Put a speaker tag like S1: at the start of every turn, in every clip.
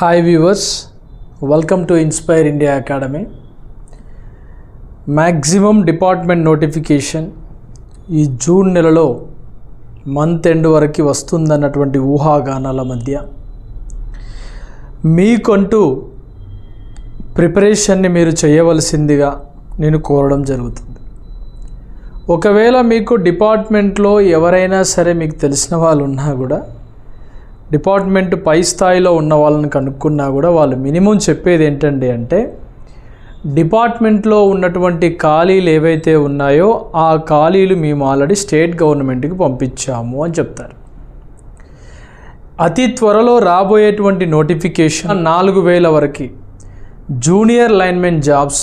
S1: Hi viewers welcome to Inspire India academy maximum department notification ఈ June నెలలో month end వరకు వస్తుందన్నటువంటి ఊహాగానాల మధ్య మీకంటూ ప్రిపరేషన్ని మీరు చేయవలసిందిగా నేను కోరడం జరుగుతుంది. ఒకవేళ మీకు డిపార్ట్మెంట్లో ఎవరైనా సరే మీకు తెలిసిన వాళ్ళు ఉన్నా కూడా డిపార్ట్మెంట్ పై స్థాయిలో ఉన్న వాళ్ళని కనుక్కున్నా కూడా వాళ్ళు మినిమం చెప్పేది ఏంటండి అంటే డిపార్ట్మెంట్లో ఉన్నటువంటి ఖాళీలు ఏవైతే ఉన్నాయో ఆ ఖాళీలు మేము ఆల్రెడీ స్టేట్ గవర్నమెంట్కి పంపించాము అని చెప్తారు. అతి త్వరలో రాబోయేటువంటి నోటిఫికేషన్ నాలుగు వేల వరకు జూనియర్ లైన్మెన్ జాబ్స్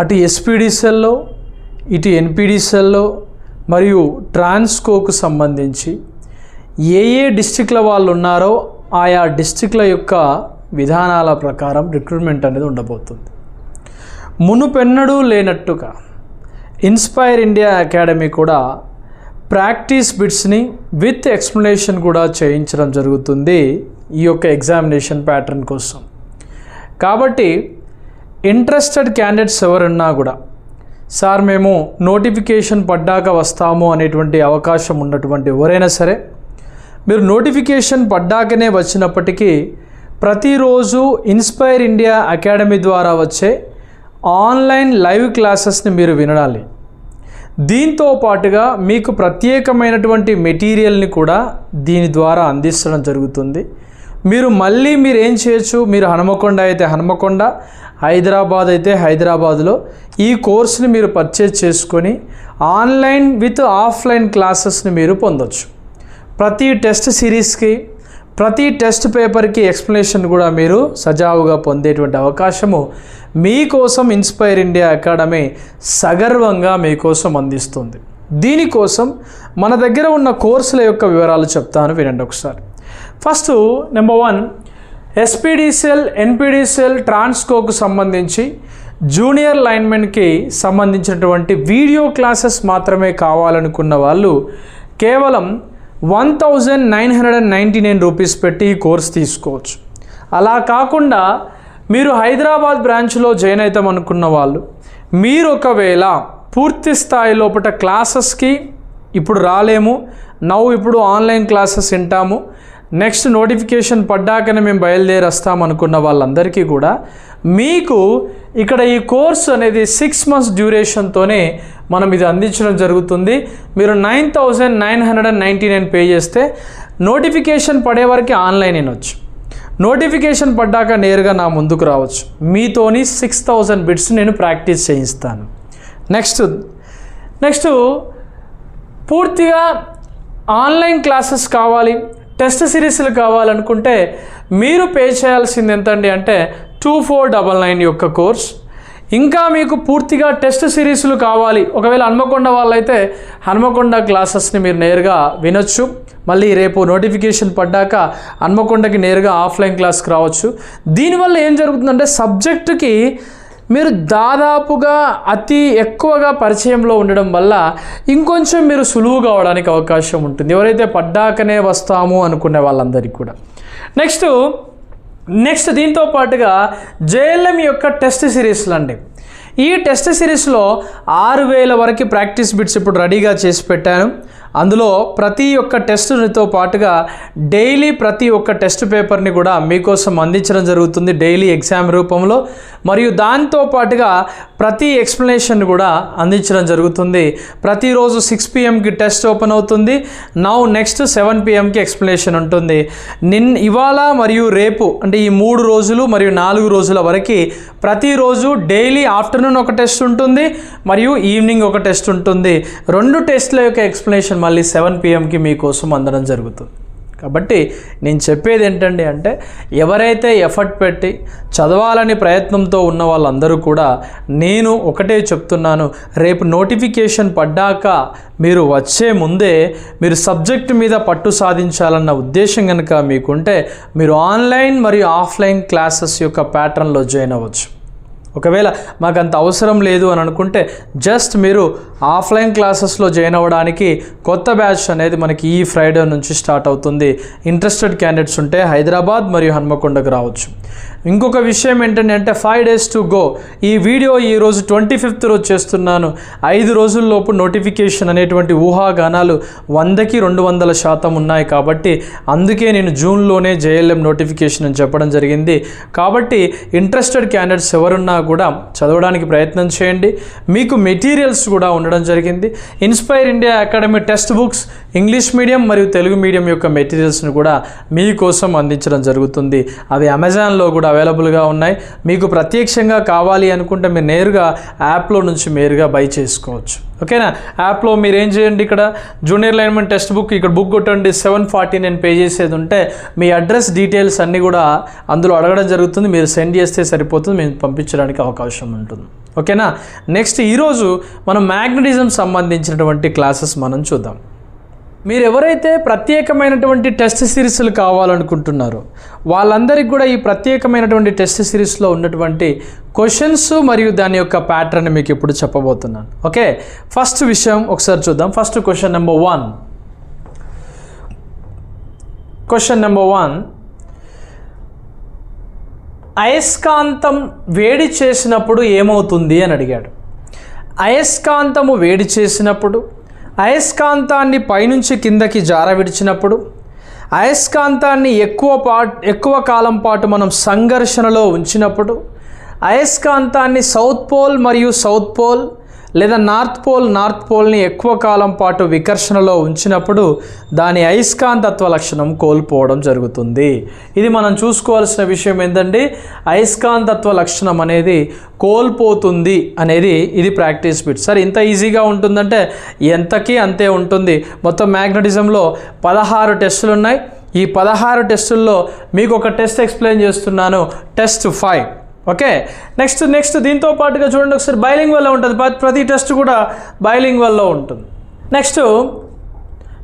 S1: అటు ఎస్పీడీసెల్లో ఇటు ఎన్పీడీసెల్లో మరియు ట్రాన్స్కోకు సంబంధించి ఏ ఏ డిస్టిక్ల వాళ్ళు ఉన్నారో ఆయా డిస్టిక్ల యొక్క విధానాల ప్రకారం రిక్రూట్మెంట్ అనేది ఉండబోతుంది. మునుపెన్నడూ లేనట్టుగా ఇన్స్పైర్ ఇండియా అకాడమీ కూడా ప్రాక్టీస్ బిట్స్ని విత్ ఎక్స్ప్లెనేషన్ కూడా చేయించడం జరుగుతుంది ఈ యొక్క ఎగ్జామినేషన్ ప్యాటర్న్ కోసం. కాబట్టి ఇంట్రెస్టెడ్ క్యాండిడేట్స్ ఎవరున్నా కూడా సార్ మేము నోటిఫికేషన్ పడ్డాక వస్తాము అనేటువంటి అవకాశం ఉన్నటువంటి ఎవరైనా సరే మీరు నోటిఫికేషన్ పడ్డాకనే వచ్చినప్పటికీ ప్రతిరోజు ఇన్స్పైర్ ఇండియా అకాడమీ ద్వారా వచ్చే ఆన్లైన్ లైవ్ క్లాసెస్ని మీరు వినాలి దీంతో పాటుగా మీకు ప్రత్యేకమైనటువంటి మెటీరియల్ని కూడా దీని ద్వారా అందించడం జరుగుతుంది. మీరు మళ్ళీ మీరు ఏం చేయొచ్చు? మీరు హనుమకొండ అయితే హనుమకొండ హైదరాబాద్ అయితే హైదరాబాద్లో ఈ కోర్స్ని మీరు పర్చేజ్ చేసుకొని ఆన్లైన్ విత్ ఆఫ్లైన్ క్లాసెస్ని మీరు పొందొచ్చు. ప్రతి టెస్ట్ సిరీస్కి ప్రతి టెస్ట్ పేపర్కి ఎక్స్ప్లెనేషన్ కూడా మీరు సజావుగా పొందేటువంటి అవకాశము మీకోసం ఇన్స్పైర్ ఇండియా అకాడమీ సగర్వంగా మీకోసం అందిస్తుంది. దీనికోసం మన దగ్గర ఉన్న కోర్సుల యొక్క వివరాలు చెప్తాను వినండి ఒకసారి. First number one SPDCL NPDCL ట్రాన్స్కోకు సంబంధించి జూనియర్ లైన్మెన్కి సంబంధించినటువంటి వీడియో క్లాసెస్ మాత్రమే కావాలనుకున్న వాళ్ళు కేవలం one thousand nine hundred and ninety nine rupees పెట్టి ఈ కోర్స్ తీసుకోవచ్చు. అలా కాకుండా మీరు హైదరాబాద్ బ్రాంచ్లో జాయిన్ అవుతాం అనుకున్న వాళ్ళు మీరు ఒకవేళ పూర్తి స్థాయి లోపల క్లాసెస్కి ఇప్పుడు రాలేము నవ్వు ఇప్పుడు ఆన్లైన్ క్లాసెస్ వింటాము నెక్స్ట్ నోటిఫికేషన్ పడ్డాకనే మేము బయలుదేరి వస్తాం అనుకున్న వాళ్ళందరికీ కూడా మీకు ఇక్కడ ఈ కోర్స్ అనేది సిక్స్ మంత్స్ డ్యూరేషన్తోనే మనం ఇది అందించడం జరుగుతుంది. మీరు nine thousand nine hundred and ninety nine pay చేస్తే నోటిఫికేషన్ పడే వరకు ఆన్లైన్ వినొచ్చు. నోటిఫికేషన్ పడ్డాక నేరుగా నా ముందుకు రావచ్చు. మీతోని సిక్స్ థౌజండ్ బిట్స్ నేను ప్రాక్టీస్ చేయిస్తాను. నెక్స్ట్ నెక్స్ట్ పూర్తిగా ఆన్లైన్ క్లాసెస్ కావాలి టెస్ట్ సిరీస్లు కావాలనుకుంటే మీరు పే చేయాల్సింది ఎంతండి అంటే టూ ఫోర్ డబల్ నైన్ యొక్క కోర్స్. ఇంకా మీకు పూర్తిగా టెస్ట్ సిరీస్లు కావాలి. ఒకవేళ హన్మకొండ వాళ్ళైతే హన్మకొండ క్లాసెస్ని మీరు నేరుగా వినొచ్చు. మళ్ళీ రేపు నోటిఫికేషన్ పడ్డాక హన్మకొండకి నేరుగా ఆఫ్లైన్ క్లాస్కి రావచ్చు. దీనివల్ల ఏం జరుగుతుందంటే సబ్జెక్టుకి మీరు దాదాపుగా అతి ఎక్కువగా పరిచయంలో ఉండడం వల్ల ఇంకొంచెం మీరు సులువుగా అవడానికి అవకాశం ఉంటుంది. ఎవరైతే పడ్డాకనే వస్తాము అనుకునే వాళ్ళందరికీ కూడా. నెక్స్ట్ నెక్స్ట్ దీంతో పాటుగా జేఎల్ఎం యొక్క టెస్ట్ సిరీస్లు అండి ఈ టెస్ట్ సిరీస్లో ఆరు వేల వరకు ప్రాక్టీస్ బిట్స్ ఇప్పుడు రెడీగా చేసి పెట్టాను. అందులో ప్రతి ఒక్క టెస్ట్తో పాటుగా డైలీ ప్రతి ఒక్క టెస్ట్ పేపర్ని కూడా మీకోసం అందించడం జరుగుతుంది డైలీ ఎగ్జామ్ రూపంలో. మరియు దాంతో పాటుగా ప్రతి ఎక్స్ప్లెనేషన్ కూడా అందించడం జరుగుతుంది. ప్రతిరోజు సిక్స్ పిఎంకి టెస్ట్ ఓపెన్ అవుతుంది. నౌ నెక్స్ట్ సెవెన్ పిఎంకి ఎక్స్ప్లెనేషన్ ఉంటుంది. నిన్ ఇవాళ మరియు రేపు అంటే ఈ మూడు రోజులు మరియు నాలుగు రోజుల వరకు ప్రతిరోజు డైలీ ఆఫ్టర్నూన్ ఒక టెస్ట్ ఉంటుంది. మరియు ఈవినింగ్ ఒక టెస్ట్ ఉంటుంది. రెండు టెస్ట్ల యొక్క ఎక్స్ప్లెనేషన్ మళ్ళీ సెవెన్ పిఎంకి మీకోసం అందడం జరుగుతుంది. కాబట్టి నేను చెప్పేది ఏంటండి అంటే ఎవరైతే ఎఫర్ట్ పెట్టి చదవాలని ప్రయత్నంతో ఉన్న వాళ్ళందరూ కూడా నేను ఒకటే చెప్తున్నాను రేపు నోటిఫికేషన్ పడ్డాక మీరు వచ్చే ముందే మీరు సబ్జెక్ట్ మీద పట్టు సాధించాలన్న ఉద్దేశం కనుక మీకుంటే మీరు ఆన్లైన్ మరియు ఆఫ్లైన్ క్లాసెస్ యొక్క ప్యాటర్న్లో జాయిన్ అవ్వచ్చు. ఒకవేళ మాకు అంత అవసరం లేదు అని అనుకుంటే జస్ట్ మీరు ఆఫ్లైన్ క్లాసెస్లో జాయిన్ అవ్వడానికి కొత్త బ్యాచ్ అనేది మనకి ఈ ఫ్రైడే నుంచి స్టార్ట్ అవుతుంది. ఇంట్రెస్టెడ్ క్యాండిడేట్స్ ఉంటే హైదరాబాద్ మరియు హన్మకొండకు రావచ్చు. ఇంకొక విషయం ఏంటంటే అంటే ఫైవ్ డేస్ టు గో ఈ వీడియో ఈ రోజు ట్వంటీ ఫిఫ్త్ రోజు చేస్తున్నాను. ఐదు రోజుల్లోపు నోటిఫికేషన్ అనేటువంటి ఊహాగానాలు వందకి రెండు వందల శాతం ఉన్నాయి కాబట్టి అందుకే నేను జూన్లోనే జేఎల్ఎం నోటిఫికేషన్ అని చెప్పడం జరిగింది. కాబట్టి ఇంట్రెస్టెడ్ క్యాండిడేట్స్ ఎవరున్నా కూడా చదవడానికి ప్రయత్నం చేయండి. మీకు మెటీరియల్స్ కూడా ఉండడం జరిగింది. Inspire India academy text books English medium మరియు తెలుగు మీడియం యొక్క మెటీరియల్స్ని కూడా మీకోసం అందించడం జరుగుతుంది. అవి అమెజాన్లో కూడా అవైలబుల్గా ఉన్నాయి. మీకు ప్రత్యక్షంగా కావాలి అనుకుంటే మీరు నేరుగా యాప్లో నుంచి నేరుగా బై చేసుకోవచ్చు. ఓకేనా యాప్లో మీరు ఏం చేయండి ఇక్కడ? జూనియర్ లైన్మెంట్ టెక్స్ట్ బుక్ ఇక్కడ బుక్ కొట్టండి. సెవెన్ ఫార్టీ నేను పే చేసేది ఉంటే మీ అడ్రస్ డీటెయిల్స్ అన్నీ కూడా అందులో అడగడం జరుగుతుంది. మీరు సెండ్ చేస్తే సరిపోతుంది. మేము పంపించడానికి అవకాశం ఉంటుంది. ఓకేనా నెక్స్ట్ ఈరోజు మనం మ్యాగ్నటిజం సంబంధించినటువంటి క్లాసెస్ మనం చూద్దాం. మీరు ఎవరైతే ప్రత్యేకమైనటువంటి టెస్ట్ సిరీస్లు కావాలనుకుంటున్నారో వాళ్ళందరికీ కూడా ఈ ప్రత్యేకమైనటువంటి టెస్ట్ సిరీస్లో ఉన్నటువంటి క్వశ్చన్స్ మరియు దాని యొక్క ప్యాటర్న్ మీకు ఇప్పుడు చెప్పబోతున్నాను. ఓకే? ఫస్ట్ విషయం ఒకసారి చూద్దాం. First question number one. Question number one. అయస్కాంతం వేడి చేసినప్పుడు ఏమవుతుంది అని అడిగాడు. అయస్కాంతము వేడి చేసినప్పుడు అయస్కాంతాన్ని పైనుంచి కిందకి జార విడిచినప్పుడు అయస్కాంతాన్ని ఎక్కువ పా ఎక్కువ కాలం పాటు మనం సంఘర్షణలో ఉంచినప్పుడు అయస్కాంతాన్ని సౌత్ పోల్ మరియు సౌత్ పోల్ లేదా నార్త్ పోల్ నార్త్ పోల్ని ఎక్కువ కాలం పాటు వికర్షణలో ఉంచినప్పుడు దాని అయస్కాంతత్వ లక్షణం కోల్పోవడం జరుగుతుంది. ఇది మనం చూసుకోవాల్సిన విషయం ఏంటంటే అయస్కాంతత్వ లక్షణం అనేది కోల్పోతుంది అనేది ఇది ప్రాక్టీస్ బిట్. సార్ ఇంత ఈజీగా ఉంటుందంటే ఎంతకీ అంతే ఉంటుంది. మొత్తం మ్యాగ్నటిజంలో పదహారు టెస్టులు ఉన్నాయి ఈ పదహారు టెస్టుల్లో మీకు ఒక టెస్ట్ ఎక్స్ప్లెయిన్ చేస్తున్నాను. Test five. Okay. Next next దీంతో పాటుగా చూడండి ఒకసారి బైలింగ్ వల్ల ఉంటుంది. ప్రతి- ప్రతి టెస్ట్ కూడా బైలింగ్ వల్ల ఉంటుంది. నెక్స్ట్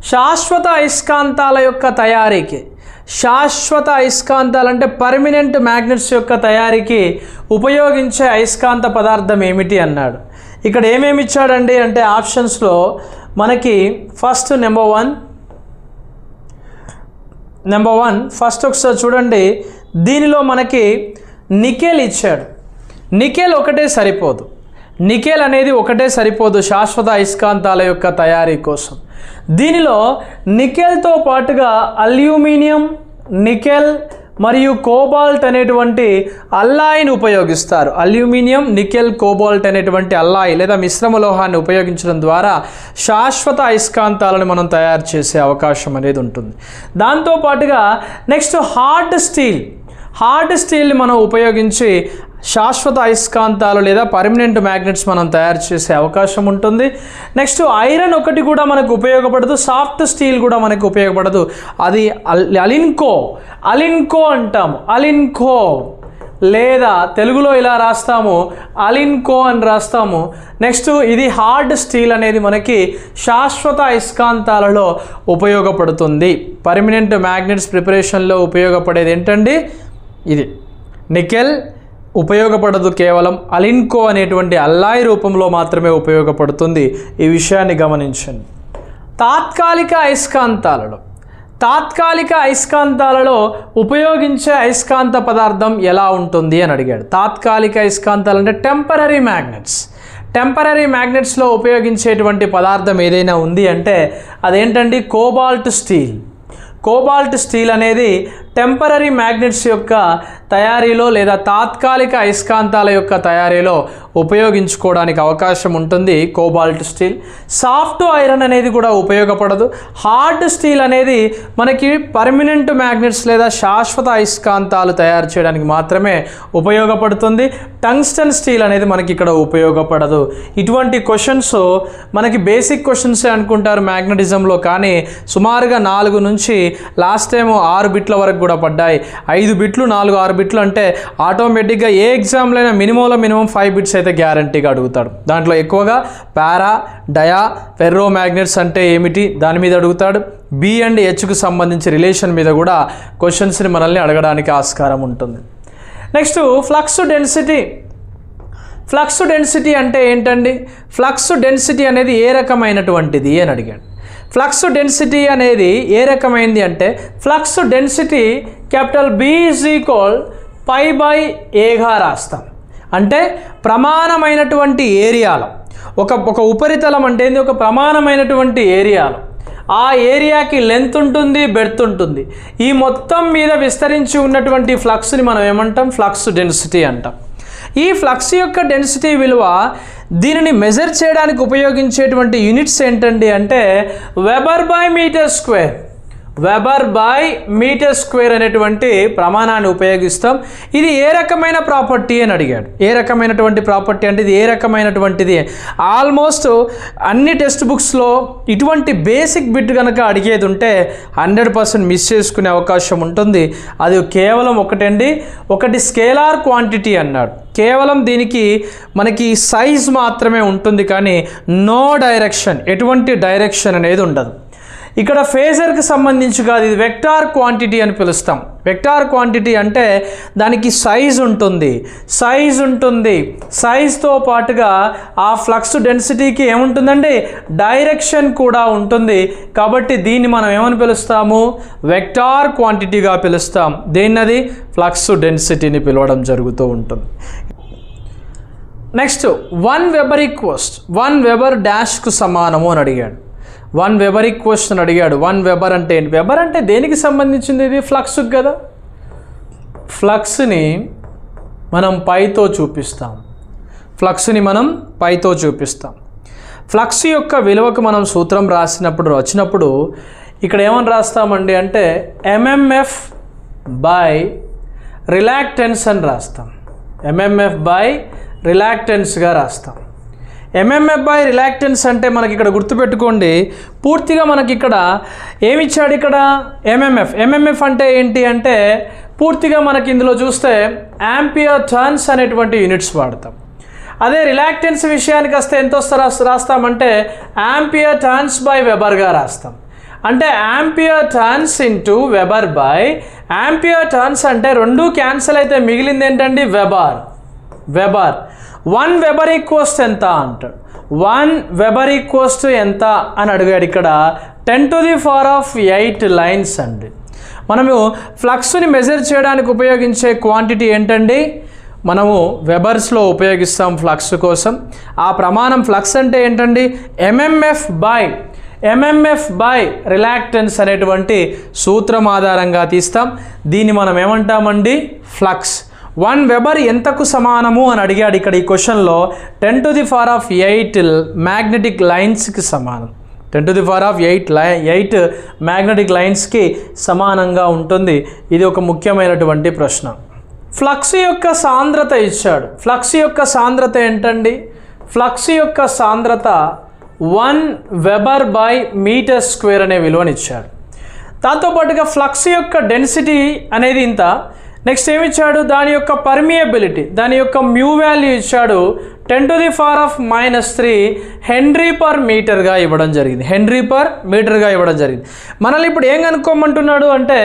S1: శాశ్వత అయస్కాంతాల యొక్క తయారీకి శాశ్వత అయస్కాంతాలు అంటే పర్మినెంట్ మ్యాగ్నెట్స్ యొక్క తయారీకి ఉపయోగించే అయస్కాంత పదార్థం ఏమిటి అన్నాడు. ఇక్కడ ఏమేమి ఇచ్చాడండి అంటే ఆప్షన్స్లో మనకి first number one number one first ఒకసారి చూడండి. దీనిలో మనకి నికెల్ ఇచ్చాడు. నికెల్ ఒకటే సరిపోదు. నికెల్ అనేది ఒకటే సరిపోదు శాశ్వత అయస్కాంతాల యొక్క తయారీ కోసం. దీనిలో నికెల్తో పాటుగా అల్యూమినియం నికెల్ మరియు కోబాల్ట్ అనేటువంటి అల్లాయిని ఉపయోగిస్తారు. అల్యూమినియం నికెల్ కోబాల్ట్ అనేటువంటి అల్లాయి లేదా మిశ్రమ లోహాన్ని ఉపయోగించడం ద్వారా శాశ్వత అయస్కాంతాలను మనం తయారు చేసే అవకాశం అనేది ఉంటుంది. దాంతో పాటుగా నెక్స్ట్ హార్డ్ స్టీల్. హార్డ్ స్టీల్ని మనం ఉపయోగించి శాశ్వత అయస్కాంతాలు లేదా పర్మనెంట్ మ్యాగ్నెట్స్ మనం తయారు చేసే అవకాశం ఉంటుంది. నెక్స్ట్ ఐరన్ ఒకటి కూడా మనకు ఉపయోగపడదు సాఫ్ట్ స్టీల్ కూడా మనకు ఉపయోగపడదు. అది అల్ అలిన్కో అలిన్కో అంటాము అలిన్కో. లేదా తెలుగులో ఇలా రాస్తాము అలిన్కో అని రాస్తాము. నెక్స్ట్ ఇది హార్డ్ స్టీల్ అనేది మనకి శాశ్వత అయస్కాంతాలలో ఉపయోగపడుతుంది. పర్మనెంట్ మ్యాగ్నెట్స్ ప్రిపరేషన్లో ఉపయోగపడేది ఏంటండి? ఇది. నికెల్ ఉపయోగపడదు కేవలం అలిన్కో అనేటువంటి అల్లాయి రూపంలో మాత్రమే ఉపయోగపడుతుంది. ఈ విషయాన్ని గమనించండి. తాత్కాలిక అయస్కాంతాలలో తాత్కాలిక అయస్కాంతాలలో ఉపయోగించే అయస్కాంత పదార్థం ఎలా ఉంటుంది అని అడిగాడు. తాత్కాలిక అయస్కాంతాలు అంటే టెంపరీ మ్యాగ్నెట్స్ టెంపరీ మ్యాగ్నెట్స్లో ఉపయోగించేటువంటి పదార్థం ఏదైనా ఉంది అంటే అదేంటండి? కోబాల్ట్ స్టీల్ కోబాల్ట్ స్టీల్ అనేది టెంపరీ మ్యాగ్నెట్స్ యొక్క తయారీలో లేదా తాత్కాలిక అయస్కాంతాల యొక్క తయారీలో ఉపయోగించుకోవడానికి అవకాశం ఉంటుంది. Cobalt steel. సాఫ్ట్ ఐరన్ అనేది కూడా ఉపయోగపడదు. హార్డ్ స్టీల్ అనేది మనకి పర్మనెంట్ మ్యాగ్నెట్స్ లేదా శాశ్వత అయస్కాంతాలు తయారు చేయడానికి మాత్రమే ఉపయోగపడుతుంది. టంగ్స్టన్ స్టీల్ అనేది మనకి ఇక్కడ ఉపయోగపడదు. ఇటువంటి క్వశ్చన్స్ మనకి బేసిక్ క్వశ్చన్సే అనుకుంటారు మ్యాగ్నటిజంలో కానీ సుమారుగా నాలుగు నుంచి లాస్ట్ టైం ఆరు బిట్ల వరకు కూడా పడ్డాయి. ఐదు బిట్లు నాలుగు ఆరు బిట్లు అంటే ఆటోమేటిక్గా ఏ ఎగ్జామ్లైనా మినిమంలో మినిమం ఫైవ్ బిట్స్ అయితే గ్యారంటీగా అడుగుతాడు. దాంట్లో ఎక్కువగా పారా డయా ఫెర్రో మ్యాగ్నెట్స్ అంటే ఏమిటి? దాని మీద అడుగుతాడు. బి అండ్ హెచ్కు సంబంధించి రిలేషన్ మీద కూడా క్వశ్చన్స్ని మనల్ని అడగడానికి ఆస్కారం ఉంటుంది. Next flux density flux density అంటే ఏంటండి? ఫ్లక్స్ డెన్సిటీ అనేది ఏ రకమైనటువంటిది అని అడిగాడు. ఫ్లక్స్ డెన్సిటీ అనేది ఏ రకమైంది అంటే flux density capital B is equal phi by ఏగా రాస్తాం అంటే ప్రమాణమైనటువంటి ఏరియాలో. ఒక ఒక ఉపరితలం అంటే ఏంది? ఒక ప్రమాణమైనటువంటి ఏరియాలో. ఆ ఏరియాకి లెంత్ ఉంటుంది బెడ్త్ ఉంటుంది. ఈ మొత్తం మీద విస్తరించి ఉన్నటువంటి ఫ్లక్స్ని మనం ఏమంటాం? ఫ్లక్స్ డెన్సిటీ అంటాం. ఈ ఫ్లక్స్ యొక్క డెన్సిటీ విలువ దీనిని మెజర్ చేయడానికి ఉపయోగించేటువంటి యూనిట్స్ ఏంటండి అంటే weber by metre square weber by metre square అనేటువంటి ప్రమాణాన్ని ఉపయోగిస్తాం. ఇది ఏ రకమైన ప్రాపర్టీ అని అడిగాడు. ఏ రకమైనటువంటి ప్రాపర్టీ అంటే ఇది ఏ రకమైనటువంటిది? ఆల్మోస్ట్ అన్ని టెక్స్ట్ బుక్స్లో ఇటువంటి బేసిక్ బిట్ కనుక అడిగేది ఉంటే హండ్రెడ్ పర్సెంట్ మిస్ చేసుకునే అవకాశం ఉంటుంది. అది కేవలం ఒకటండి. ఒకటి స్కేలార్ క్వాంటిటీ అన్నాడు. కేవలం దీనికి మనకి సైజ్ మాత్రమే ఉంటుంది కానీ నో డైరెక్షన్ ఎటువంటి డైరెక్షన్ అనేది ఉండదు. ఇక్కడ ఫేజర్కి సంబంధించి కాదు ఇది వెక్టార్ క్వాంటిటీ అని పిలుస్తాం. వెక్టార్ క్వాంటిటీ అంటే దానికి సైజ్ ఉంటుంది. సైజ్ ఉంటుంది. సైజ్తో పాటుగా ఆ ఫ్లక్స్ డెన్సిటీకి ఏముంటుందండి? డైరెక్షన్ కూడా ఉంటుంది. కాబట్టి దీన్ని మనం ఏమని పిలుస్తాము? వెక్టార్ క్వాంటిటీగా పిలుస్తాం. దేన్నది? ఫ్లక్స్ డెన్సిటీని పిలవడం జరుగుతూ ఉంటుంది. నెక్స్ట్ వన్ వెబర్ ఈక్వస్ట్ వన్ వెబర్ డాష్కు సమానము అని అడిగాడు. వన్ వెబర్ ఈక్వస్ట్ అడిగాడు. వన్ వెబర్ అంటే ఏంటి? వెబర్ అంటే దేనికి సంబంధించింది ఇది? ఫ్లక్స్కి కదా. ఫ్లక్స్ని మనం పైతో చూపిస్తాం. ఫ్లక్స్ని మనం పైతో చూపిస్తాం. ఫ్లక్స్ యొక్క విలువకు మనం సూత్రం రాసినప్పుడు వచ్చినప్పుడు ఇక్కడ ఏమని రాస్తామండి అంటే ఎంఎంఎఫ్ బై రిలాక్టెన్స్ అని రాస్తాం. ఎంఎంఎఫ్ బై రిలాక్టెన్స్గా రాస్తాం. ఎంఎంఎఫ్ బై రిలాక్టెన్స్ అంటే మనకి ఇక్కడ గుర్తుపెట్టుకోండి. పూర్తిగా మనకి ఇక్కడ ఏమి ఇచ్చాడు ఇక్కడ ఎంఎంఎఫ్ ఎంఎంఎఫ్ అంటే ఏంటి అంటే పూర్తిగా మనకి ఇందులో చూస్తే యాంపియర్ టర్న్స్ అనేటువంటి యూనిట్స్ వాడతాం. అదే రిలాక్టెన్స్ విషయానికి వస్తే ఎంత వస్తా రాస్తామంటే యాంపియర్ టర్న్స్ బై వెబర్గా రాస్తాం. అంటే ampere turns into weber by ampere turns అంటే రెండు క్యాన్సిల్ అయితే మిగిలింది ఏంటండి? వెబార్ వెబార్ వన్ వెబర్ ఈక్వస్ట్ ఎంత అంటాడు. వన్ వెబర్ ఈక్వస్ట్ ఎంత అని అడిగాడు ఇక్కడ. Ten to the power of eight lines అండి. మనము ఫ్లక్స్ని మెజర్ చేయడానికి ఉపయోగించే క్వాంటిటీ ఏంటండి? మనము వెబర్స్లో ఉపయోగిస్తాం ఫ్లక్స్ కోసం. ఆ ప్రమాణం ఫ్లక్స్ అంటే ఏంటండి? MMF by MMF by reluctance అనేటువంటి సూత్రం ఆధారంగా తీస్తాం. దీన్ని మనం ఏమంటామండి? ఫ్లక్స్. వన్ వెబర్ ఎంతకు సమానము అని అడిగాడు ఇక్కడ ఈ క్వశ్చన్లో ten to the power of eight magnetic లైన్స్కి సమానం. Ten to the power of eight లై ఎయిట్ మ్యాగ్నెటిక్ లైన్స్కి సమానంగా ఉంటుంది. ఇది ఒక ముఖ్యమైనటువంటి ప్రశ్న. ఫ్లక్స్ యొక్క సాంద్రత ఇచ్చాడు. ఫ్లక్స్ యొక్క సాంద్రత ఏంటండి? ఫ్లక్స్ యొక్క సాంద్రత one weber by metre square అనే విలువని ఇచ్చాడు. దాంతోపాటుగా ఫ్లక్స్ యొక్క డెన్సిటీ అనేది ఇంత. నెక్స్ట్ ఏమి ఇచ్చాడు? దాని యొక్క పర్మియబిలిటీ దాని యొక్క మ్యూ వాల్యూ ఇచ్చాడు ten to the power of minus three henry per మీటర్గా ఇవ్వడం జరిగింది. హెన్రీ పర్ మీటర్గా ఇవ్వడం జరిగింది. మనల్ని ఇప్పుడు ఏం కనుక్కోమంటున్నాడు అంటే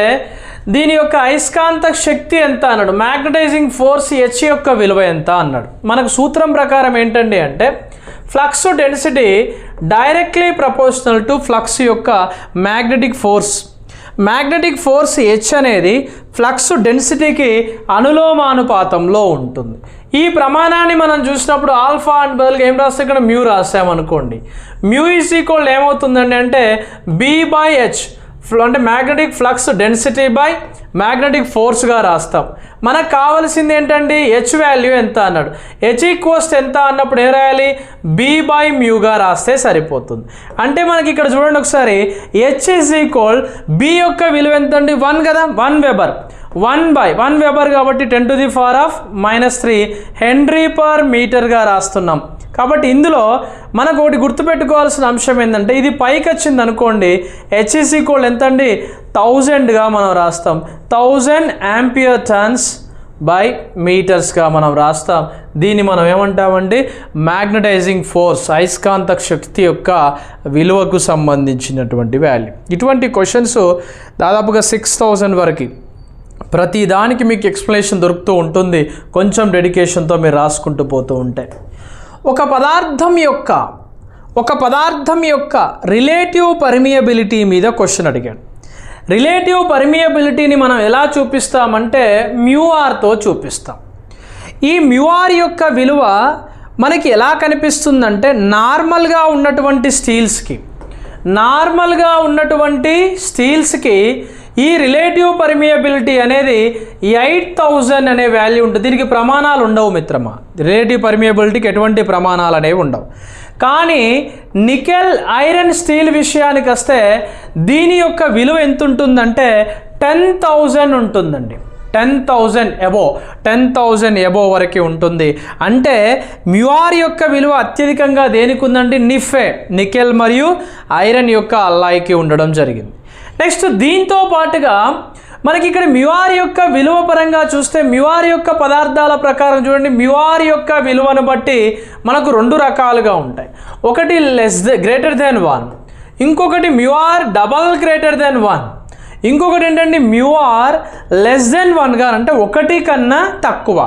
S1: దీని యొక్క అయస్కాంత శక్తి ఎంత అన్నాడు? మ్యాగ్నటైజింగ్ ఫోర్స్ హెచ్ యొక్క విలువ ఎంత అన్నాడు? మనకు సూత్రం ప్రకారం ఏంటండి అంటే flux density directly proportional to flux యొక్క magnetic force magnetic force H అనేది ఫ్లక్స్ డెన్సిటీకి అనులోమానుపాతంలో ఉంటుంది. ఈ ప్రమాణాన్ని మనం చూసినప్పుడు ఆల్ఫా అండ్ బదులుగా ఏం రాస్తే ఇక్కడ మ్యూ రాసామనుకోండి. మ్యూ ఈజ్ ఈక్వల్ ఏమవుతుందండి అంటే బీ బై హెచ్ అంటే magnetic flux density by magnetic ఫోర్స్గా రాస్తాం. మనకు కావాల్సింది ఏంటండి? హెచ్ వాల్యూ ఎంత అన్నాడు. హెచ్ ఈక్వస్ట్ ఎంత అన్నప్పుడు ఏం రాయాలి? బి బై మ్యూగా రాస్తే సరిపోతుంది. అంటే మనకి ఇక్కడ చూడండి ఒకసారి. హెచ్ ఈజ్ ఈక్వల్ బి యొక్క విలువ ఎంత అండి వన్ కదా? One weber one by one weber కాబట్టి ten to the power of minus three henry per మీటర్గా రాస్తున్నాం. కాబట్టి ఇందులో మనకు ఒకటి గుర్తుపెట్టుకోవాల్సిన అంశం ఏంటంటే ఇది పైకి వచ్చింది అనుకోండి హెచ్ఈసి కోల్డ్ ఎంత అండి థౌజండ్గా మనం రాస్తాం. థౌజండ్ యాంపియర్ టన్స్ బై మీటర్స్గా మనం రాస్తాం. దీన్ని మనం ఏమంటామండి? మ్యాగ్నటైజింగ్ ఫోర్స్ అయస్కాంత శక్తి యొక్క విలువకు సంబంధించినటువంటి వాల్యూ ఇటువంటి క్వశ్చన్స్ దాదాపుగా సిక్స్ థౌజండ్ వరకు. ప్రతి దానికి మీకు ఎక్స్ప్లెనేషన్ దొరుకుతూ ఉంటుంది. కొంచెం డెడికేషన్తో మీరు రాసుకుంటూ పోతూ ఉంటే. ఒక పదార్థం యొక్క ఒక పదార్థం యొక్క రిలేటివ్ పర్మియబిలిటీ మీద క్వశ్చన్ అడిగాడు. రిలేటివ్ పర్మియబిలిటీని మనం ఎలా చూపిస్తామంటే మ్యూఆర్తో చూపిస్తాం. ఈ మ్యూఆర్ యొక్క విలువ మనకి ఎలా కనిపిస్తుందంటే నార్మల్గా ఉన్నటువంటి స్టీల్స్కి నార్మల్గా ఉన్నటువంటి స్టీల్స్కి ఈ రిలేటివ్ పర్మియబిలిటీ అనేది ఎయిట్ థౌజండ్ అనే వాల్యూ ఉంటుంది. దీనికి ప్రమాణాలు ఉండవు మిత్రమా? రిలేటివ్ పర్మియబిలిటీకి ఎటువంటి ప్రమాణాలు అనేవి ఉండవు. కానీ నికెల్ ఐరన్ స్టీల్ విషయానికి వస్తే దీని యొక్క విలువ ఎంత ఉంటుందంటే టెన్ థౌజండ్ ఉంటుందండి. Ten thousand above ten thousand above వరకు ఉంటుంది. అంటే మ్యూఆర్ యొక్క విలువ అత్యధికంగా దేనికి ఉందండి నిఫే నికెల్ మరియు ఐరన్ యొక్క అల్లాయికి ఉండడం జరిగింది. నెక్స్ట్ దీంతో పాటుగా మనకి ఇక్కడ మ్యూఆర్ యొక్క విలువ పరంగా చూస్తే మ్యూఆర్ యొక్క పదార్థాల ప్రకారం చూడండి మ్యూఆర్ యొక్క విలువను బట్టి మనకు రెండు రకాలుగా ఉంటాయి. ఒకటి లెస్ గ్రేటర్ దెన్ వన్ ఇంకొకటి mu r double greater than one ఇంకొకటి ఏంటంటే మ్యూఆర్ లెస్ దెన్ వన్గా అంటే ఒకటి కన్నా తక్కువ.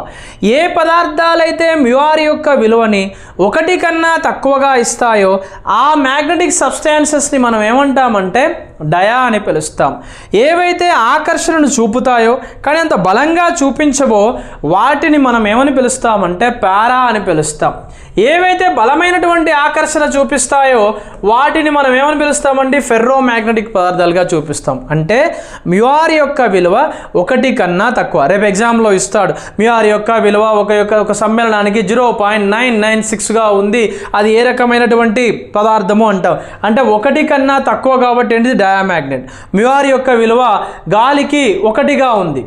S1: ఏ పదార్థాలైతే మ్యూఆర్ యొక్క విలువని ఒకటి కన్నా తక్కువగా ఇస్తాయో ఆ మ్యాగ్నెటిక్ సబ్స్టాన్సెస్ని మనం ఏమంటామంటే డయా అని పిలుస్తాం. ఏవైతే ఆకర్షణను చూపుతాయో కానీ అంత బలంగా చూపించవో వాటిని మనం ఏమని పిలుస్తామంటే పారా అని పిలుస్తాం. ఏవైతే బలమైనటువంటి ఆకర్షణ చూపిస్తాయో వాటిని మనం ఏమని పిలుస్తామండి? ఫెర్రో మ్యాగ్నెటిక్ పదార్థాలుగా చూపిస్తాం. అంటే మ్యూఆర్ యొక్క విలువ ఒకటి కన్నా తక్కువ. రేపు ఎగ్జామ్లో ఇస్తాడు. మ్యూఆర్ యొక్క విలువ ఒక యొక్క ఒక సమ్మేళనానికి జీరో పాయింట్ నైన్ నైన్ సిక్స్గా ఉంది. అది ఏ రకమైనటువంటి పదార్థము అంటాం? అంటే ఒకటి కన్నా తక్కువ కాబట్టి ఏంటిది? డయామాగ్నెట్ మ్యూఆర్ యొక్క విలువ గాలికి ఒకటిగా ఉంది.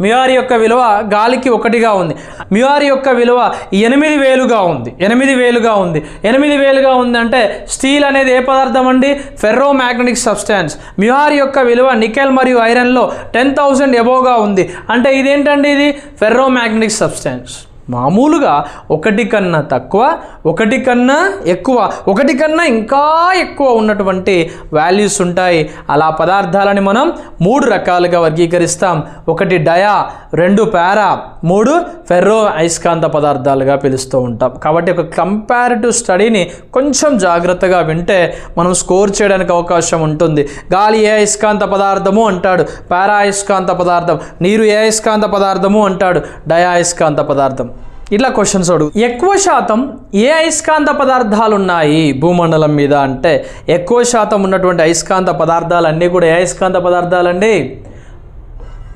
S1: మ్యూఆర్ యొక్క విలువ గాలికి ఒకటిగా ఉంది. మ్యూఆర్ యొక్క విలువ ఎనిమిది వేలుగా ఉంది. ఎనిమిది వేలుగా ఉంది. ఎనిమిది వేలుగా ఉందంటే స్టీల్ అనేది ఏ పదార్థం అండి? Ferro magnetic substance. మ్యూఆర్ యొక్క విలువ నికెల్ మరియు ఐరన్లో టెన్ థౌజండ్ ఎబోగా ఉంది. అంటే ఇదేంటండి ఇది? Ferromagnetic substance. మామూలుగా ఒకటి కన్నా తక్కువ ఒకటి కన్నా ఎక్కువ ఒకటి కన్నా ఇంకా ఎక్కువ ఉన్నటువంటి వాల్యూస్ ఉంటాయి. అలా పదార్థాలని మనం మూడు రకాలుగా వర్గీకరిస్తాం. ఒకటి డయా రెండు పారా మూడు ఫెర్రో అయస్కాంత పదార్థాలుగా పిలుస్తూ ఉంటాం. కాబట్టి ఒక కంపారిటివ్ స్టడీని కొంచెం జాగ్రత్తగా వింటే మనం స్కోర్ చేయడానికి అవకాశం ఉంటుంది. గాలి ఏ అయస్కాంత పదార్థము అంటాడు? పారా అయస్కాంత పదార్థం. నీరు ఏ అయస్కాంత పదార్థము అంటాడు? డయా అయస్కాంత పదార్థం. ఇట్లా క్వశ్చన్స్ అడుగు. ఎక్కువ శాతం ఏ అయస్కాంత పదార్థాలు ఉన్నాయి భూమండలం మీద అంటే? ఎక్కువ శాతం ఉన్నటువంటి అయస్కాంత పదార్థాలన్నీ కూడా ఏ అయస్కాంత పదార్థాలండి?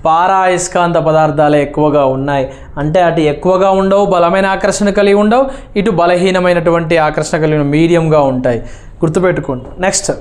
S1: పారా అయస్కాంత పదార్థాలే ఎక్కువగా ఉన్నాయి. అంటే అటు ఎక్కువగా ఉండవు బలమైన ఆకర్షణ కలిగి ఉండవు ఇటు బలహీనమైనటువంటి ఆకర్షణ కలిగిన మీడియంగా ఉంటాయి. గుర్తుపెట్టుకోండి. నెక్స్ట్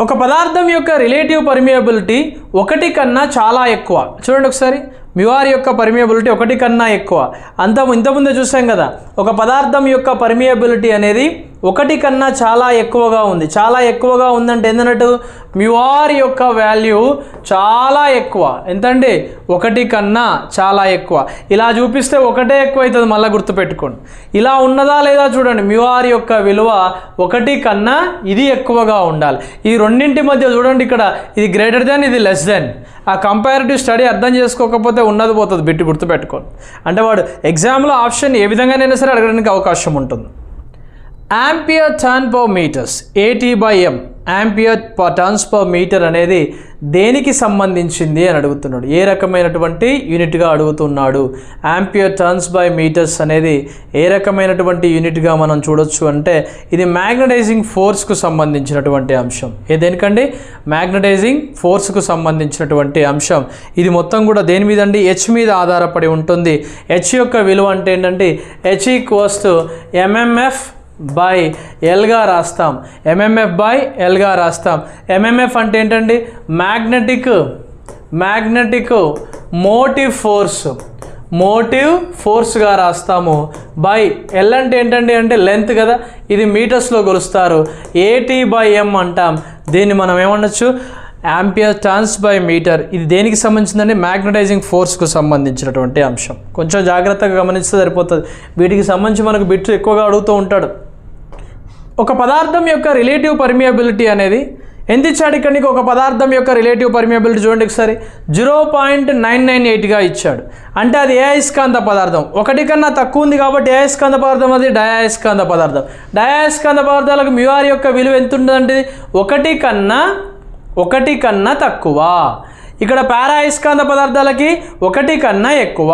S1: ఒక పదార్థం యొక్క రిలేటివ్ పర్మియబిలిటీ ఒకటి కన్నా చాలా ఎక్కువ. చూడండి ఒకసారి. మ్యూఆర్ యొక్క పర్మియబిలిటీ ఒకటి కన్నా ఎక్కువ. అంత ఇంతకుముందే చూసాం కదా. ఒక పదార్థం యొక్క పర్మియబిలిటీ అనేది ఒకటి కన్నా చాలా ఎక్కువగా ఉంది. చాలా ఎక్కువగా ఉందంటే ఏంటన్నట్టు మ్యూఆర్ యొక్క వాల్యూ చాలా ఎక్కువ. ఎంతండి? ఒకటి కన్నా చాలా ఎక్కువ. ఇలా చూపిస్తే ఒకటే ఎక్కువ అవుతుంది మళ్ళీ గుర్తుపెట్టుకోండి. ఇలా ఉన్నదా లేదా చూడండి. మ్యూఆర్ యొక్క విలువ ఒకటి కన్నా ఇది ఎక్కువగా ఉండాలి. ఈ రెండింటి మధ్య చూడండి ఇక్కడ ఇది గ్రేటర్ దెన్ ఇది లెస్ దెన్ ఆ కంపారిటివ్ స్టడీ అర్థం చేసుకోకపోతే ఉన్నది పోతుంది. బిట్టి గుర్తుపెట్టుకోండి. అంటే వాడు ఎగ్జామ్లో ఆప్షన్ ఏ విధంగానైనా సరే అడగడానికి అవకాశం ఉంటుంది. Ampere turn per metres AT by M. Ampere turns per metre అనేది దేనికి సంబంధించింది అని అడుగుతున్నాడు. ఏ రకమైనటువంటి యూనిట్గా అడుగుతున్నాడు? యాంపియర్ టర్న్స్ బై మీటర్స్ అనేది ఏ రకమైనటువంటి యూనిట్గా మనం చూడొచ్చు అంటే ఇది మ్యాగ్నటైజింగ్ ఫోర్స్కు సంబంధించినటువంటి అంశం. ఏ దేనికండి? మ్యాగ్నటైజింగ్ ఫోర్స్కు సంబంధించినటువంటి అంశం. ఇది మొత్తం కూడా దేని మీద అండి హెచ్ మీద ఆధారపడి ఉంటుంది. హెచ్ యొక్క విలువ అంటే ఏంటంటే H equals to MMF by ఎల్గా రాస్తాం. ఎంఎంఎఫ్ బై ఎల్గా రాస్తాం. ఎంఎంఎఫ్ అంటే ఏంటండి? Magnetic magnetic motive force motive ఫోర్స్గా రాస్తాము. బై ఎల్ అంటే ఏంటండి? అంటే లెంత్ కదా. ఇది మీటర్స్లో కొలుస్తారు. ఏటీ బై ఎం అంటాం. దీన్ని మనం ఏమనొచ్చు? యాంపియర్ టర్న్స్ బై మీటర్ ఇది దేనికి సంబంధించిందండి? మ్యాగ్నటైజింగ్ ఫోర్స్కు సంబంధించినటువంటి అంశం. కొంచెం జాగ్రత్తగా గమనిస్తే సరిపోతుంది. వీటికి సంబంధించి మనకు బిట్స్ ఎక్కువగా అడుగుతూ ఉంటాడు. ఒక పదార్థం యొక్క రిలేటివ్ పర్మియబిలిటీ అనేది ఎంత ఇచ్చాడు ఇక్కడ నీకు? ఒక పదార్థం యొక్క రిలేటివ్ పర్మియబిలిటీ చూడండి ఒకసారి. జీరో పాయింట్ నైన్ నైన్ ఎయిట్గా ఇచ్చాడు. అంటే అది ఏ అయస్కాంత పదార్థం? ఒకటి కన్నా తక్కువ ఉంది కాబట్టి ఏ అయస్కాంత పదార్థం అది? డయాయస్కాంత పదార్థం. డయాయస్కాంత పదార్థాలకు మ్యూఆర్ యొక్క విలువ ఎంత ఉంటుందంటే ఒకటి కన్నా ఒకటి కన్నా తక్కువ. ఇక్కడ పారా అయస్కాంత పదార్థాలకి ఒకటి కన్నా ఎక్కువ.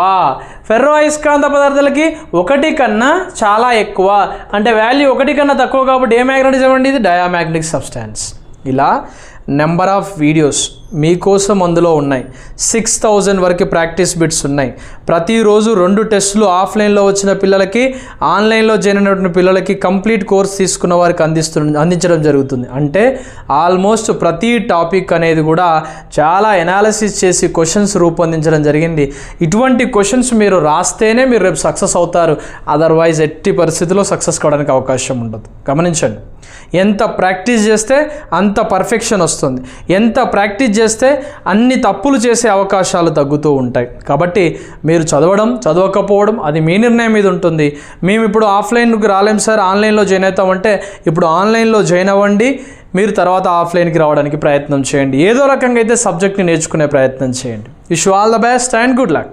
S1: ఫెర్రో అయస్కాంత పదార్థాలకి ఒకటి కన్నా చాలా ఎక్కువ. అంటే వాల్యూ ఒకటి కన్నా తక్కువ కాబట్టి ఏ మ్యాగ్నెటిజం అండి? ఇది డయామాగ్నెటిక్ సబ్స్టాన్స్. ఇలా నెంబర్ ఆఫ్ వీడియోస్ మీకోసం అందులో ఉన్నాయి. సిక్స్ థౌజండ్ వరకు ప్రాక్టీస్ బిట్స్ ఉన్నాయి. ప్రతిరోజు రెండు టెస్టులు ఆఫ్లైన్లో వచ్చిన పిల్లలకి ఆన్లైన్లో జాయిన్ అయినటువంటి పిల్లలకి కంప్లీట్ కోర్స్ తీసుకున్న వారికి అందిస్తు అందించడం జరుగుతుంది. అంటే ఆల్మోస్ట్ ప్రతి టాపిక్ అనేది కూడా చాలా ఎనాలిసిస్ చేసి క్వశ్చన్స్ రూపొందించడం జరిగింది. ఇటువంటి క్వశ్చన్స్ మీరు రాస్తేనే మీరు రేపు సక్సెస్ అవుతారు. అదర్వైజ్ ఎట్టి పరిస్థితిలో సక్సెస్ కావడానికి అవకాశం ఉండదు. గమనించండి. ఎంత ప్రాక్టీస్ చేస్తే అంత పర్ఫెక్షన్ వస్తుంది. ఎంత ప్రాక్టీస్ చేస్తే అన్ని తప్పులు చేసే అవకాశాలు తగ్గుతూ ఉంటాయి. కాబట్టి మీరు చదవడం చదవకపోవడం అది మీ నిర్ణయం మీద ఉంటుంది. మేము ఇప్పుడు ఆఫ్లైన్కి రాలేం సార్ ఆన్లైన్లో జాయిన్ అవుతామంటే ఇప్పుడు ఆన్లైన్లో జాయిన్ అవ్వండి మీరు తర్వాత ఆఫ్లైన్కి రావడానికి ప్రయత్నం చేయండి. ఏదో రకంగా అయితే సబ్జెక్ట్ని నేర్చుకునే ప్రయత్నం చేయండి. Wish all the best and good luck.